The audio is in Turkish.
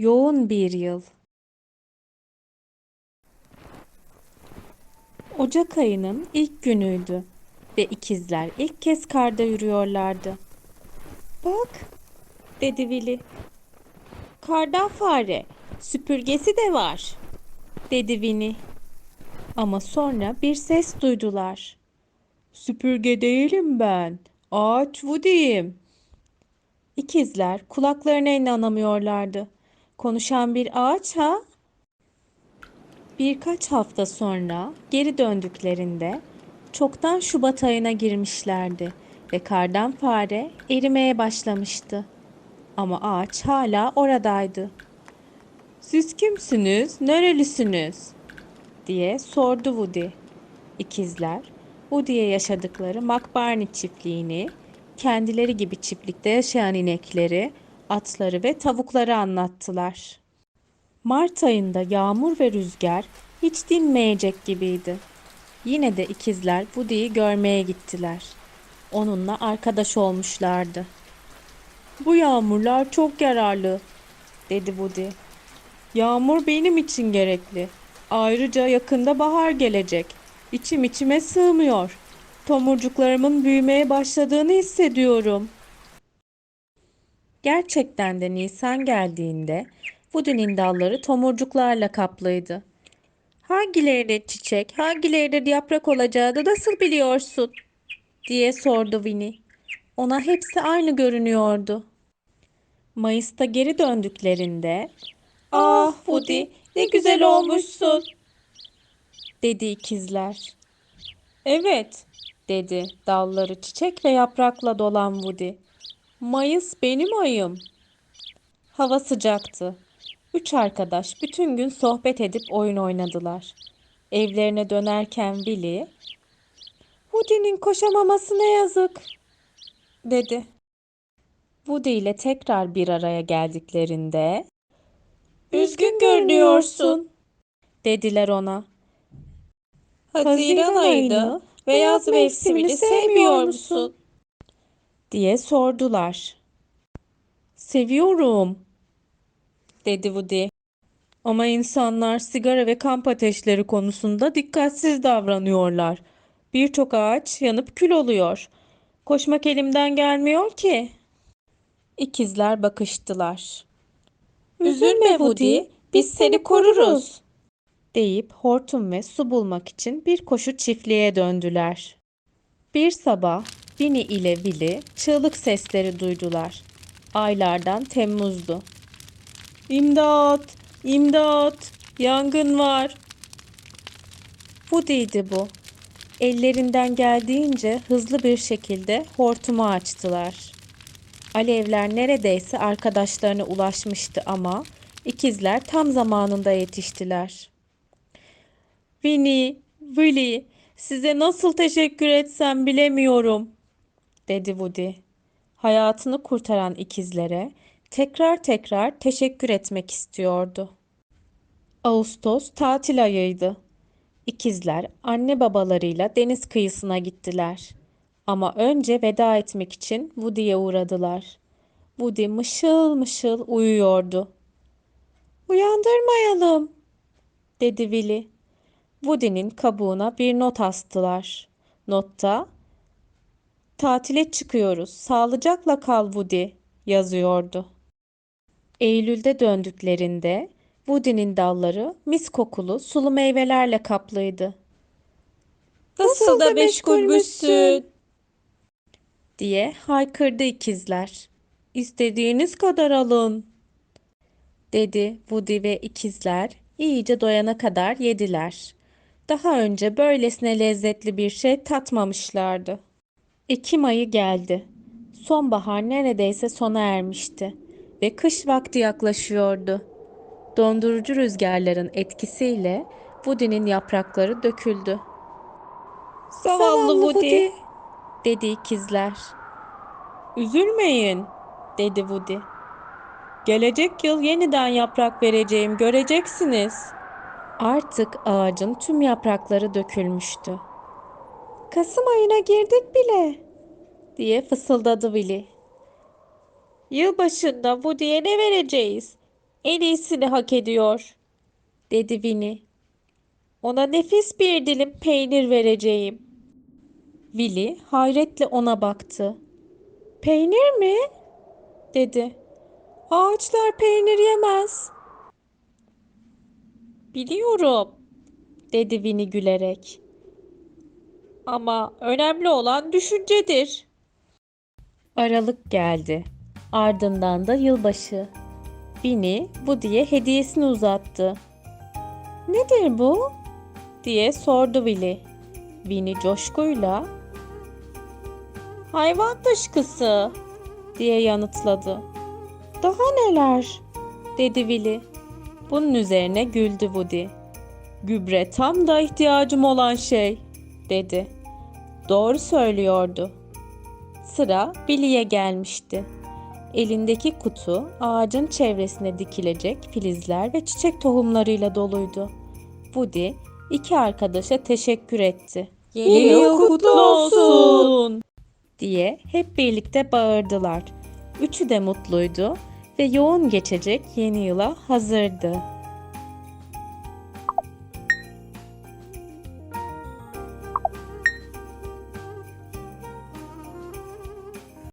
Yoğun bir yıl. Ocak ayının ilk günüydü ve ikizler ilk kez karda yürüyorlardı. Bak, dedi Willy. Kardan fare, süpürgesi de var, dedi Winnie. Ama sonra bir ses duydular. Süpürge değilim ben, ağaç Woody'yim. İkizler kulaklarına inanamıyorlardı. Konuşan bir ağaç ha? Birkaç hafta sonra geri döndüklerinde çoktan Şubat ayına girmişlerdi ve kardan fare erimeye başlamıştı. Ama ağaç hala oradaydı. Siz kimsiniz? Nerelisiniz? diye sordu Woody. İkizler Woody'ye yaşadıkları McBarney çiftliğini, kendileri gibi çiftlikte yaşayan inekleri, atları ve tavukları anlattılar. Mart ayında yağmur ve rüzgar hiç dinmeyecek gibiydi. Yine de ikizler Woody'yi görmeye gittiler. Onunla arkadaş olmuşlardı. Bu yağmurlar çok yararlı, dedi Woody. Yağmur benim için gerekli. Ayrıca yakında bahar gelecek. İçim içime sığmıyor. Tomurcuklarımın büyümeye başladığını hissediyorum. Gerçekten de Nisan geldiğinde Woody'nin dalları tomurcuklarla kaplıydı. Hangilerinin çiçek, hangilerinin yaprak olacağını nasıl biliyorsun? diye sordu Winnie. Ona hepsi aynı görünüyordu. Mayıs'ta geri döndüklerinde Ah Woody ne güzel olmuşsun. dedi ikizler. Evet, dedi dalları çiçek ve yaprakla dolan Woody. Mayıs benim ayım. Hava sıcaktı. Üç arkadaş bütün gün sohbet edip oyun oynadılar. Evlerine dönerken Willy, Woody'nin koşamaması ne yazık, dedi. Woody ile tekrar bir araya geldiklerinde, Üzgün görünüyorsun. dediler ona. Haziran ayını ve yaz mevsimini sevmiyor musun? Diye sordular. Seviyorum, dedi Woody. Ama insanlar sigara ve kamp ateşleri konusunda dikkatsiz davranıyorlar. Birçok ağaç yanıp kül oluyor. Koşmak elimden gelmiyor ki. İkizler bakıştılar. Üzülme Woody, biz seni koruruz. deyip hortum ve su bulmak için bir koşu çiftliğe döndüler. Bir sabah Winnie ile Willy çığlık sesleri duydular. Aylardan Temmuz'du. İmdat! İmdat! Yangın var! Woody'ydi bu. Ellerinden geldiğince hızlı bir şekilde hortumu açtılar. Alevler neredeyse arkadaşlarına ulaşmıştı ama ikizler tam zamanında yetiştiler. Winnie, Willy, size nasıl teşekkür etsem bilemiyorum, dedi Woody. Hayatını kurtaran ikizlere tekrar tekrar teşekkür etmek istiyordu. Ağustos tatil ayıydı. İkizler anne babalarıyla deniz kıyısına gittiler. Ama önce veda etmek için Woody'ye uğradılar. Woody mışıl mışıl uyuyordu. Uyandırmayalım, dedi Willy. Woody'nin kabuğuna bir not astılar. Notta Tatile çıkıyoruz. Sağlıcakla kal Woody yazıyordu. Eylül'de döndüklerinde Woody'nin dalları mis kokulu sulu meyvelerle kaplıydı Nasıl da meşgulmüşsün. diye haykırdı ikizler. İstediğiniz kadar alın, dedi Woody ve ikizler iyice doyana kadar yediler. Daha önce böylesine lezzetli bir şey tatmamışlardı. Ekim ayı geldi. Sonbahar neredeyse sona ermişti ve kış vakti yaklaşıyordu. Dondurucu rüzgarların etkisiyle Woody'nin yaprakları döküldü. Zavallı Woody. dedi ikizler. Üzülmeyin, dedi Woody. Gelecek yıl yeniden yaprak vereceğim, göreceksiniz. Artık ağacın tüm yaprakları dökülmüştü. Kasım ayına girdik bile, diye fısıldadı Willy. Yılbaşında Woody'ye ne vereceğiz? en iyisini hak ediyor, dedi Winnie. Ona nefis bir dilim peynir vereceğim. Willy hayretle ona baktı. Peynir mi? dedi. Ağaçlar peynir yemez, Biliyorum, dedi Winnie gülerek. ama önemli olan düşüncedir. Aralık geldi. Ardından da yılbaşı. Winnie Woody'ye hediyesini uzattı. Nedir bu? diye sordu Willy. Winnie coşkuyla Hayvan dışkısı. diye yanıtladı. Daha neler? dedi Willy. Bunun üzerine güldü Woody. Gübre tam da ihtiyacım olan şey, dedi. Doğru söylüyordu. Sıra Billy'e gelmişti. Elindeki kutu ağacın çevresine dikilecek filizler ve çiçek tohumlarıyla doluydu. Woody iki arkadaşa teşekkür etti Yeni yıl kutlu olsun. diye hep birlikte bağırdılar. Üçü de mutluydu ve yoğun geçecek yeni yıla hazırdı.